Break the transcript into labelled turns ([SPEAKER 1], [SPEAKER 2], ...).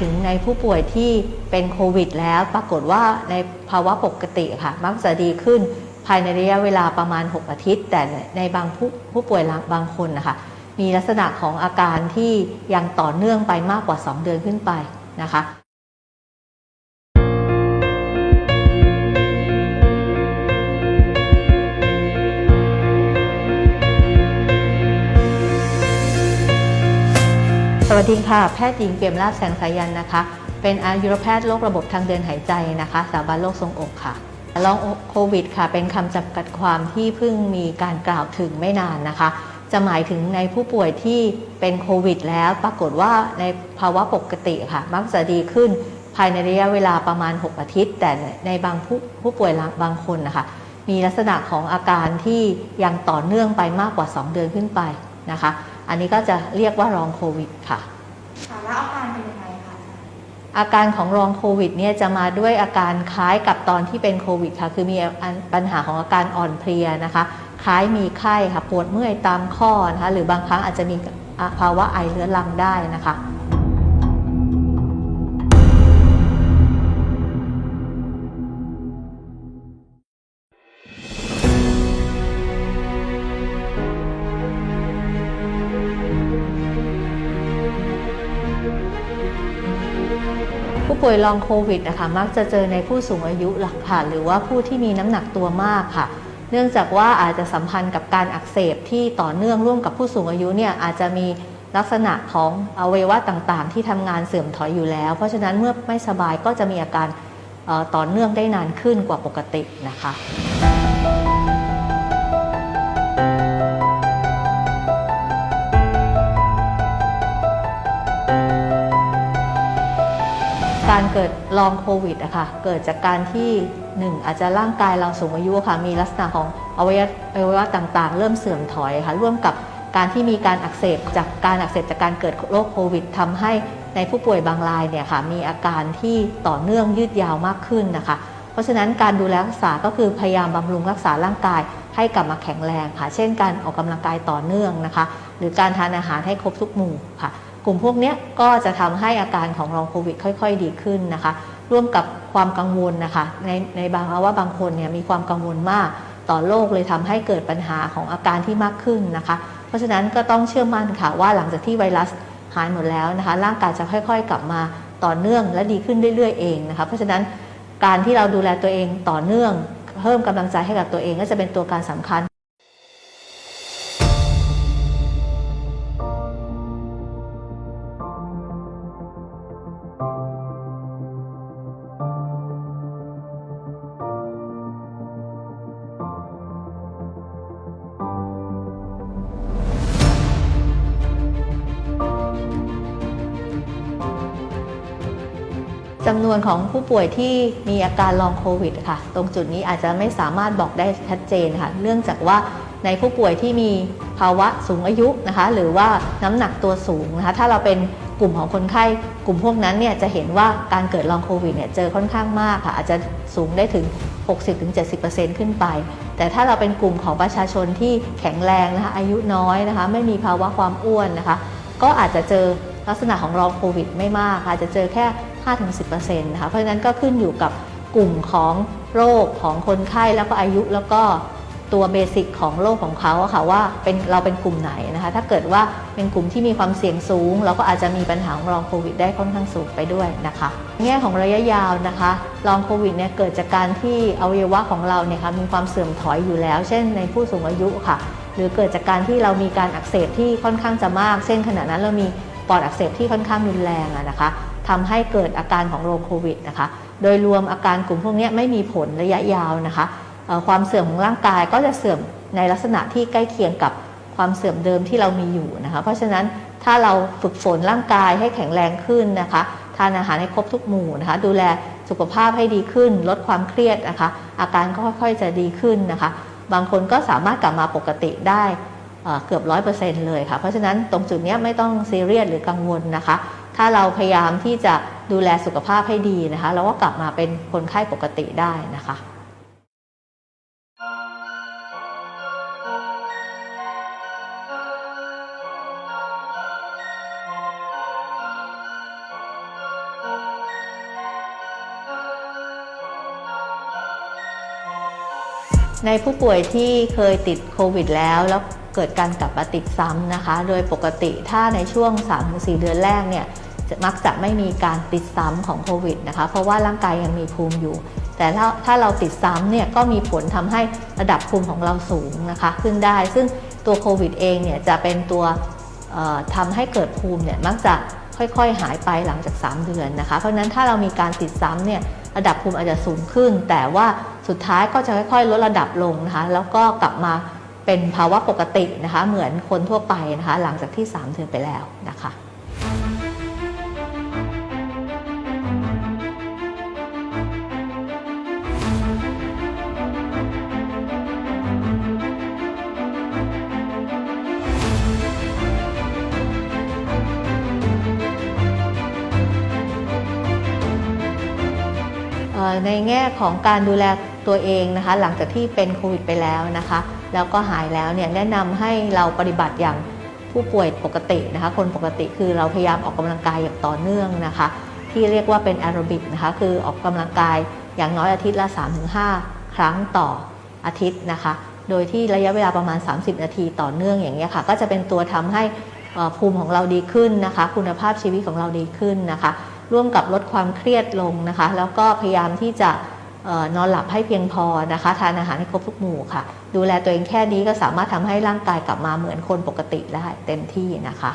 [SPEAKER 1] ถึงในผู้ป่วยที่เป็นโควิด แล้วปรากฏว่าในภาวะปกติค่ะ มักจะดีขึ้นภายในระยะเวลาประมาณ 6 อาทิตย์ แต่ในบางผู้ผู้ป่วยบางคนนะคะมีลักษณะของอาการที่ยังต่อเนื่องไปมากกว่า 2 เดือนขึ้นไปนะคะ สวัสดีค่ะ แพทย์หญิงเปี่ยมลาภแสงสายันนะคะ เป็นอายุรแพทย์โรคระบบทางเดินหายใจนะคะ สถาบันโรคทรงอกค่ะลองโควิดค่ะ เป็นคำจำกัดความที่เพิ่งมีการกล่าวถึงไม่นานนะคะ จะหมายถึงในผู้ป่วยที่เป็นโควิดแล้วปรากฏว่าในภาวะปกติค่ะ มักจะดีขึ้นภายในระยะเวลาประมาณ 6 อาทิตย์ แต่ในบางผู้ผู้ป่วยบางคนนะคะ มีลักษณะของอาการที่ยังต่อเนื่องไปมากกว่า 2 เดือนขึ้นไปนะคะ อันนี้ก็จะเรียกว่ารองโควิดค่ะ
[SPEAKER 2] ค่ะแล้วอาการเป็นยังไงคะ
[SPEAKER 1] อาการของรองโควิดเนี่ยจะมาด้วยอาการคล้ายกับตอนที่เป็นโควิดค่ะ คือมีปัญหาของอาการอ่อนเพลียนะคะ คล้ายมีไข้ค่ะปวดเมื่อยตามข้อนะคะหรือบางครั้งอาจจะมีภาวะไอเรื้อรังได้นะคะ ป่วยลองโควิดนะคะมักจะเจอในผู้สูงอายุหลักค่ะหรือว่าผู้ที่มีน้ำหนักตัวมากค่ะ เนื่องจากว่าอาจจะสัมพันธ์กับการอักเสบที่ต่อเนื่องร่วมกับผู้สูงอายุเนี่ยอาจจะมีลักษณะของอวัยวะต่างๆ ที่ทำงานเสื่อมถอยอยู่แล้ว เพราะฉะนั้นเมื่อไม่สบายก็จะมีอาการต่อเนื่องได้นานขึ้นกว่าปกตินะคะ การเกิดลองโควิดอะค่ะเกิดจากการที่1อาจจะร่างกายเราสูงอายุค่ะมีลักษณะของอวัยวะอวัยวะต่างๆ เริ่มเสื่อมถอยค่ะร่วมกับการที่มีการอักเสบจากการอักเสบจากการเกิดโรคโควิดทำให้ในผู้ป่วยบางรายเนี่ยค่ะมีอาการที่ต่อเนื่องยืดยาวมากขึ้นนะคะ เพราะฉะนั้นการดูแลรักษาก็คือพยายามบำรุงรักษาร่างกายให้กลับมาแข็งแรงค่ะ เช่นการออกกำลังกายต่อเนื่องนะคะ หรือการทานอาหารให้ครบทุกหมู่ค่ะ กลุ่มพวกนี้ก็จะทำให้อาการของรองโควิดค่อย ๆ ดีขึ้นนะคะ ร่วมกับความกังวลนะคะ ในในบางว่าบางคนเนี่ยมีความกังวลมากต่อโรคเลยทำให้เกิดปัญหาของอาการที่มากขึ้นนะคะ เพราะฉะนั้นก็ต้องเชื่อมั่นค่ะว่าหลังจากที่ไวรัสหายหมดแล้วนะคะ ร่างกายจะค่อยๆ กลับมาต่อเนื่องและดีขึ้นเรื่อยๆเองนะคะ เพราะฉะนั้นการที่เราดูแลตัวเองต่อเนื่อง เพิ่มกำลังใจให้กับตัวเองก็จะเป็นตัวการสำคัญ จำนวนของผู้ป่วยที่มีอาการลองโควิดค่ะ ตรงจุดนี้อาจจะไม่สามารถบอกได้ชัดเจนค่ะ เนื่องจากว่าในผู้ป่วยที่มีภาวะสูงอายุนะคะ หรือว่าน้ำหนักตัวสูงนะคะ ถ้าเราเป็นกลุ่มของคนไข้ กลุ่มพวกนั้นเนี่ยจะเห็นว่าการเกิดลองโควิดเนี่ยเจอค่อนข้างมากค่ะ อาจจะสูงได้ถึง 60-70%ขึ้นไป แต่ถ้าเราเป็นกลุ่มของประชาชนที่แข็งแรงนะคะ อายุน้อยนะคะ ไม่มีภาวะความอ้วนนะคะ ก็อาจจะเจอลักษณะของรองโควิดไม่มากอาจจะเจอแค่ 5-10%นะคะเพราะฉะนั้นก็ขึ้นอยู่กับกลุ่มของโรคของคนไข้แล้วก็อายุแล้วก็ตัวเบสิกของโรคของเขาค่ะว่าเป็นเราเป็นกลุ่มไหนนะคะถ้าเกิดว่าเป็นกลุ่มที่มีความเสี่ยงสูง เราก็อาจจะมีปัญหาของรองโควิดได้ค่อนข้างสูงไปด้วยนะคะแง่ของระยะยาวนะคะรองโควิดเนี่ยเกิดจากการที่อวัยวะของเราเนี่ยค่ะมีความเสื่อมถอยอยู่แล้ว เช่น ในผู้สูงอายุค่ะ หรือเกิดจากการที่เรามีการอักเสบที่ค่อนข้างจะมาก เช่นขณะนั้นเรามีปอดอักเสบที่ค่อนข้างรุนแรงอะนะคะ ทำให้เกิดอาการของโรคโควิดนะคะ โดยรวมอาการกลุ่มพวกนี้ไม่มีผลระยะยาวนะคะ ความเสื่อมของร่างกายก็จะเสื่อมในลักษณะที่ใกล้เคียงกับความเสื่อมเดิมที่เรามีอยู่นะคะ เพราะฉะนั้นถ้าเราฝึกฝนร่างกายให้แข็งแรงขึ้นนะคะ ทานอาหารให้ครบทุกหมู่นะคะ ดูแลสุขภาพให้ดีขึ้น ลดความเครียดนะคะ อาการก็ค่อยๆจะดีขึ้นนะคะ บางคนก็สามารถกลับมาปกติได้เกือบร้อยเปอร์เซ็นต์เลยค่ะ เพราะฉะนั้นตรงจุดนี้ไม่ต้องซีเรียสหรือกังวลนะคะ ถ้าเราพยายามที่จะดูแลสุขภาพให้ดีนะคะ เราก็กลับมาเป็นคนไข้ปกติได้นะคะในผู้ป่วยที่เคยติดโควิดแล้วแล้วเกิดการกลับมาติดซ้ำนะคะ โดยปกติถ้าในช่วง 3-4 เดือนแรกเนี่ย มักจะไม่มีการติดซ้ำของโควิดนะคะ เพราะว่าร่างกายยังมีภูมิอยู่ แต่ถ้าถ้าเราติดซ้ำเนี่ยก็มีผลทำให้ระดับภูมิของเราสูงนะคะ ขึ้นได้ ซึ่งตัวโควิดเองเนี่ยจะเป็นตัวทำให้เกิดภูมิเนี่ยมักจะค่อยๆ หายไปหลังจาก 3 เดือนนะคะ เพราะฉะนั้นถ้าเรามีการติดซ้ำเนี่ยระดับภูมิอาจจะสูงขึ้น แต่ว่าสุดท้ายก็จะค่อยๆ ลดระดับลงนะคะ แล้วก็กลับมาเป็นภาวะปกตินะคะ เหมือนคนทั่วไปนะคะ หลังจากที่ 3 เดือนไปแล้วนะคะ ในแง่ของการดูแลตัวเองนะคะ หลังจากที่เป็นโควิดไปแล้วนะคะ แล้วก็หายแล้วเนี่ยแนะนำให้เราปฏิบัติอย่างผู้ป่วยปกตินะคะ คนปกติคือเราพยายามออกกำลังกายอย่างต่อเนื่องนะคะ ที่เรียกว่าเป็นแอโรบิกนะคะคือออกกำลังกายอย่างน้อยอาทิตย์ละ 3-5 ครั้งต่ออาทิตย์นะคะ โดยที่ระยะเวลาประมาณ 30 นาทีต่อเนื่องอย่างนี้ค่ะ ก็จะเป็นตัวทำให้ภูมิของเราดีขึ้นนะคะ คุณภาพชีวิตของเราดีขึ้นนะคะ ร่วมกับลดความเครียดลงนะคะ แล้วก็พยายามที่จะออนอนหลับให้เพียงพอนะคะทานอาหารให้ครบทุกหมู่ค่ะ ดูแลตัวเองแค่นี้ก็สามารถทำให้ร่างกายกลับมาเหมือนคนปกติได้เต็มที่นะคะ